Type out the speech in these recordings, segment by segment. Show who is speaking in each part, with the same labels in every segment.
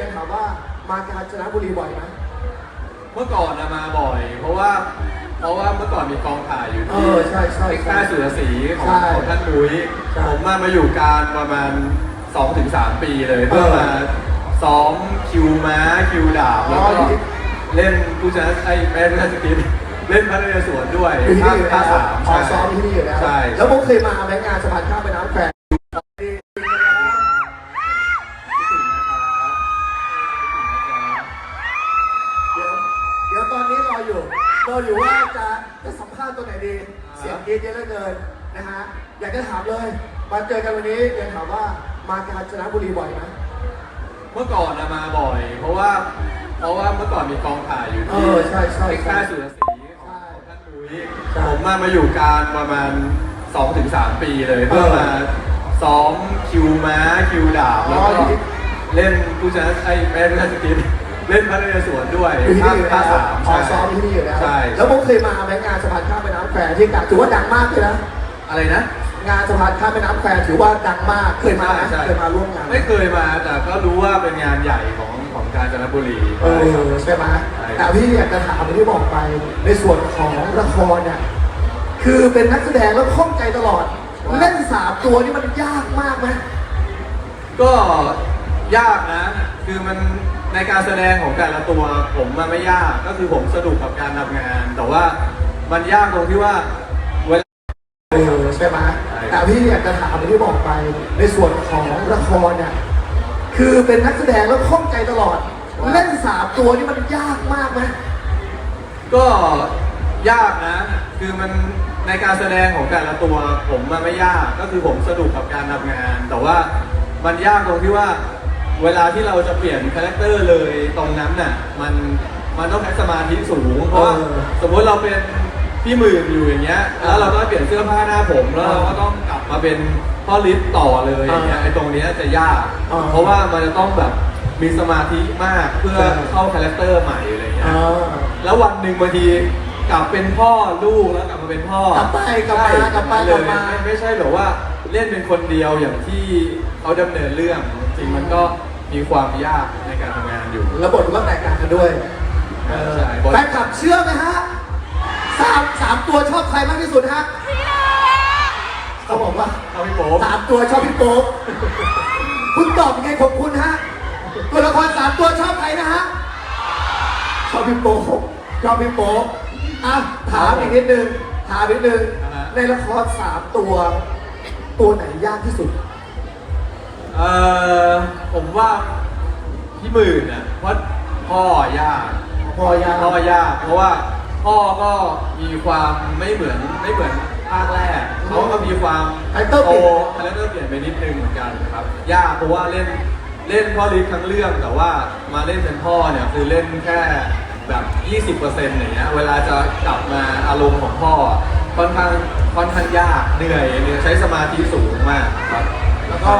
Speaker 1: รียนถามว่ามาการชนะบุรีบ่อยไหม
Speaker 2: เมื่อก่อนนะมาบ่อย เพราะว่า เพราะว่าเมื่อก่อนมีกองถ่ายอยู่
Speaker 1: เอ
Speaker 2: ที่
Speaker 1: อใช่ใช่
Speaker 2: ที่
Speaker 1: ใช่
Speaker 2: ค่ายสุรศรีของ
Speaker 1: ใช่
Speaker 2: ของท่านมุ้ย
Speaker 1: ใช่
Speaker 2: ผมมามาอยู่การประมาณ 2-3 ปีเลย เพื่อ
Speaker 1: เออ
Speaker 2: มาซ้อมคิวม้าคิวดาบแล้วก็
Speaker 1: อ๋อที่
Speaker 2: เล่นผู้ชนะไอ้แม่ผู้ชนะสกินเล่นพระนเรศวรด้วย
Speaker 1: อยู่ที่นี่อยู่
Speaker 2: ภา
Speaker 1: แล้ว
Speaker 2: คสาม
Speaker 1: อ๋อ
Speaker 2: ใช่
Speaker 1: ซ้อมที่นี่อยู่แล้ว
Speaker 2: ใช่
Speaker 1: แล้วผมเคยมาแบงค์งานสะพานข้ามแม่น้ำแคว อนนี้รออยู่รออยู่ว่าจะจะสัมภาษณ์ตัวไหนดี เสียงกรีดเยอะเหลือเกินนะฮะ อยากจะถามเลย มาเจอกันวันนี้อยากถามว่ามาการชนะบุรีบ่อยไหม
Speaker 2: เมื่อก่อนนะมาบ่อย เพราะว่า เพราะว่าเมื่อก่อนมีกองถ่ายอยู่
Speaker 1: เอ
Speaker 2: ที่
Speaker 1: อใช่ใช่
Speaker 2: ที่
Speaker 1: ใช่
Speaker 2: ค่ายสุรศรีของ
Speaker 1: ใช่
Speaker 2: ของท่านมุ้ย
Speaker 1: ใช่
Speaker 2: ผมมามาอยู่การประมาณ 2-3 ปีเลย เพื่อ
Speaker 1: เออ
Speaker 2: มาซ้อมคิวม้าคิวดาบ
Speaker 1: อ๋
Speaker 2: แล้
Speaker 1: อ
Speaker 2: วก็
Speaker 1: อยู่ที่
Speaker 2: เล่นผู้ชนะไอ้แม่ผู้ชนะสกิน เล่นพระนเรศวรด้วย
Speaker 1: อยู่ที่นี่อยู่
Speaker 2: ภา
Speaker 1: แล้
Speaker 2: ควสาม
Speaker 1: อ๋อ
Speaker 2: ใช่
Speaker 1: ซ้อมที่นี่อยู่แล้ว
Speaker 2: ใช่
Speaker 1: แล้วผมเคยมาแบงค์งานสะพานข้ามแม่น้ำแควที่กาถือว่าดังมากเลยนะ
Speaker 2: อะไรนะ
Speaker 1: งานสะพานข้ามแม่น้ำแควถือว่าดังมากเคยมาไหม
Speaker 2: ใช่
Speaker 1: เคยมาร่วมงานไหม
Speaker 2: ไม่เคยมาแต่ก็รู้ว่าเป็นงานใหญ่ของของกาญจนบุรี
Speaker 1: เออใช่ไหม
Speaker 2: ใช่
Speaker 1: แต่พี่อยากจะถามเหมือนที่บอกไปในส่วนของละครเนี่ยคือเป็นนักแสดงแล้วข้องใจตลอด เล่นสามตัวนี่มันยากมากไหม
Speaker 2: ก็ ยากนะ คือมันในการแสดงของแต่ละตัวผมมันไม่ยากก็คือผมสนุกกับการทำงาน แต่ว่ามันยากตรงที่ว่าเวลา
Speaker 1: เออใช่ไหม
Speaker 2: ใช่
Speaker 1: แต่พี่อยากจะถามเหมือนที่บอกไปในส่วนของละครเนี่ยคือเป็นนักแสดงแล้วข้องใจตลอด เล่นสามตัวนี่มันยากมากไหม
Speaker 2: ก็ยากนะ คือมันในการแสดงของแต่ละตัวผมมันไม่ยากก็คือผมสนุกกับการทำงาน แต่ว่ามันยากตรงที่ว่า เวลาที่เราจะเปลี่ยนคาแรคเตอร์เลยตรงนั้นน่ะ มันมันต้องใช้สมาธิสูงเพราะว่า
Speaker 1: เออ
Speaker 2: สมมติเราเป็นพี่หมื่นอยู่อย่างเงี้ย แล้วเราก็เปลี่ยนเสื้อผ้าหน้าผมแล้วเราก็ต้องกลับมาเป็นพ่อลิฟต่อเลยอย่างเงี้ย
Speaker 1: อ่า
Speaker 2: ไอ้ตรงเนี้ยจะยาก
Speaker 1: อ่า
Speaker 2: เพราะว่ามันจะต้องแบบมีสมาธิมากเพื่อ
Speaker 1: ใช่
Speaker 2: เข้าคาแรคเตอร์ใหม่อะไรอย่างเงี้ย
Speaker 1: อ่า
Speaker 2: แล้ววันหนึ่งบางทีกลับเป็นพ่อลูกแล้วกลับมาเป็นพ่อก
Speaker 1: ลับไปกลับมา
Speaker 2: ใช่
Speaker 1: กลับไป
Speaker 2: เลย
Speaker 1: กลับมา
Speaker 2: ไม่ไม่ใช่แบบว่าเล่นเป็นคนเดียวอย่างที่เขาดำเนินเรื่อง จริงๆมันก็ มีความยากในการทำงานอยู่
Speaker 1: แล้วบทก็แตกต่างกันด้วยเออ
Speaker 2: ใช่บท
Speaker 1: แฟนคลับเชื่อไหมฮะสามสามตัวชอบใครมากที่สุดฮะเขาบอกว่า
Speaker 2: เอาพี่โป๊ป
Speaker 1: สามตัวชอบพี่โป๊ปคุณตอบยังไงของคุณฮะตัวละครสามตัวชอบใครนะฮะชอบพี่โป๊ปชอบพี่โป๊ปอะถามอีกนิดนึงถามนิดนึงในละครสามตัว ตัวไหนยากที่สุด
Speaker 2: เออผมว่าพี่หมื่นอะเพราะพ่อยาก
Speaker 1: พ่อยาก
Speaker 2: พ่อยาก เพราะว่าพ่อก็มีความไม่เหมือนไม่เหมือนภาคแรกเขาก็มีความ
Speaker 1: คาแรคเตอร์เป
Speaker 2: โต
Speaker 1: ลี่ยน
Speaker 2: คาแรคเตอร์เปลี่ยนไปนิดนึงเหมือนกันครับยากเพราะว่าเล่นเล่นพ่อลิฟทั้งเรื่องแต่ว่ามาเล่นเป็นพ่อเนี่ยคือเล่นแค่แบบ 20%อย่างเงี้ยเวลาจะกลับมาอารมณ์ของพ่อค่อนข้างค่อนข้างยากเหนื่อยเนี่ยใช้สมาธิสูงมากครับ
Speaker 1: แล้วก็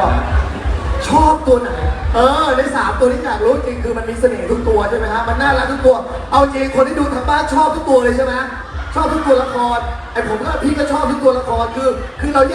Speaker 1: ชอบตัวไหน เออ ในสามตัวที่อยากรู้จริงคือมันมีเสน่ห์ทุกตัวใช่ไหมฮะ มันน่ารักทุกตัว เอาจริงคนที่ดูทางบ้านชอบทุกตัวเลยใช่ไหมชอบทุกตัวละคร ไอผมก็พี่ก็ชอบทุกตัวละครคือ คือเรา